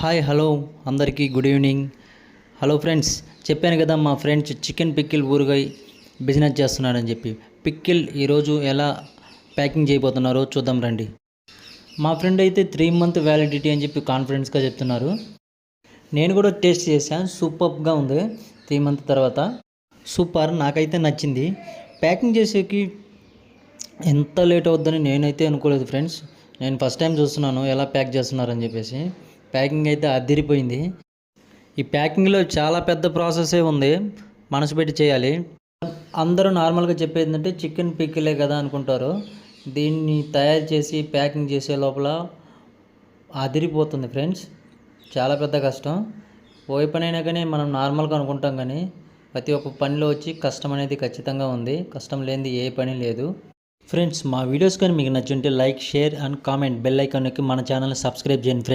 Hi hello అందరికీ good evening. Hello friends చెప్పాను కదా మా ఫ్రెండ్స్ చికెన్ పిక్కిల్ ఊరుగాయ బిజినెస్ చేస్తున్నాడని చెప్పి. పిక్కిల్ ఈరోజు ఎలా ప్యాకింగ్ చేయబోతున్నారో చూద్దాం రండి. మా ఫ్రెండ్ అయితే త్రీ మంత్ వ్యాలిడిటీ అని చెప్పి కాన్ఫిడెన్స్గా చెప్తున్నారు. నేను కూడా టేస్ట్ చేశాను సూపర్గా ఉంది త్రీ మంత్ తర్వాత. సూపర్ నాకైతే నచ్చింది. ప్యాకింగ్ చేసేకి ఎంత లేట్ అవుద్దని నేనైతే అనుకోలేదు ఫ్రెండ్స్. నేను ఫస్ట్ టైం చూస్తున్నాను ఎలా ప్యాక్ చేస్తున్నారని చెప్పేసి. ప్యాకింగ్ అయితే అదిరిపోయింది. ఈ ప్యాకింగ్లో చాలా పెద్ద ప్రాసెసే ఉంది. మనసు పెట్టి చేయాలి. అందరూ నార్మల్గా చెప్పేది ఏంటంటే చికెన్ పిక్కిలే కదా అనుకుంటారు. దీన్ని తయారు చేసి ప్యాకింగ్ చేసే లోపల అదిరిపోతుంది ఫ్రెండ్స్. చాలా పెద్ద కష్టం. ఏ పనైనా కానీ మనం నార్మల్గా అనుకుంటాం కానీ ప్రతి ఒక్క పనిలో వచ్చి కష్టం అనేది ఖచ్చితంగా ఉంది. కష్టం లేనిది ఏ పని లేదు. ఫ్రెండ్స్ మా వీడియోస్ కానీ మీకు నచ్చుంటే like share and comment. Bell ఐకాన్కి మన ఛానల్ని సబ్స్క్రైబ్ చేయండి ఫ్రెండ్స్.